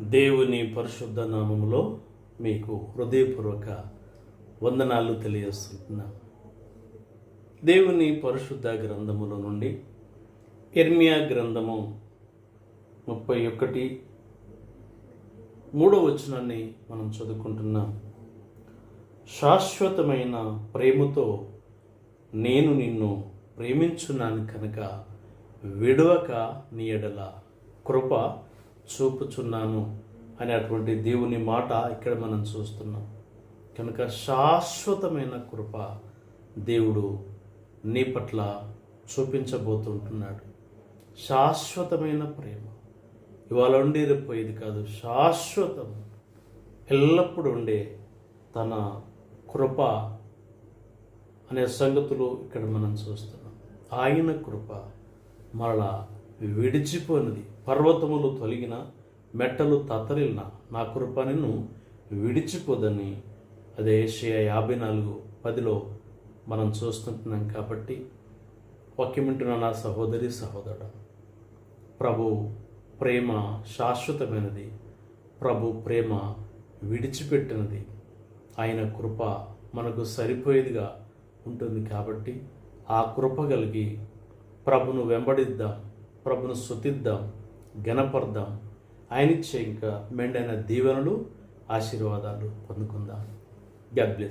దేవుని పరిశుద్ధ నామములో మీకు హృదయపూర్వక వందనాలు తెలియజేస్తున్నాం. దేవుని పరిశుద్ధ గ్రంథముల నుండి ఎర్మియా గ్రంథము ముప్పై ఒకటి మూడవ వచనాన్ని మనం చదువుకుంటున్నాం. శాశ్వతమైన ప్రేమతో నేను నిన్ను ప్రేమించున్నాను కనుక విడవక నీ ఎడల కృప చూపుచున్నాను అనేటువంటి దేవుని మాట ఇక్కడ మనం చూస్తున్నాం. కనుక శాశ్వతమైన కృప దేవుడు నీ పట్ల చూపించబోతుంటున్నాడు. శాశ్వతమైన ప్రేమ. ఇవాళ ఉండేది రేపోయేది కాదు. శాశ్వతం ఎల్లప్పుడూ ఉండే తన కృప అనే సంగతులు ఇక్కడ మనం చూస్తున్నాం. ఆయన కృప మరలా విడిచిపోయినది పర్వతములు తొలగిన మెట్టలు తత్తరిల్న నా కృప నిన్ను విడిచిపోదని అదే ఏషియా యాభై నాలుగు పదిలో మనం చూస్తుంటున్నాం కాబట్టి వాక్యమింటున్న నా సహోదరి సహోదరుడు ప్రభు ప్రేమ శాశ్వతమైనది. ప్రభు ప్రేమ విడిచిపెట్టినది. ఆయన కృప మనకు సరిపోయేదిగా ఉంటుంది కాబట్టి ఆ కృప కలిగి ప్రభును వెంబడిద్దాం. ప్రభును శుతిద్దాం గణపర్దాం ఆయనిచ్చే ఇంకా మెండైన దీవెనలు ఆశీర్వాదాలు పొందుకుందాం. God bless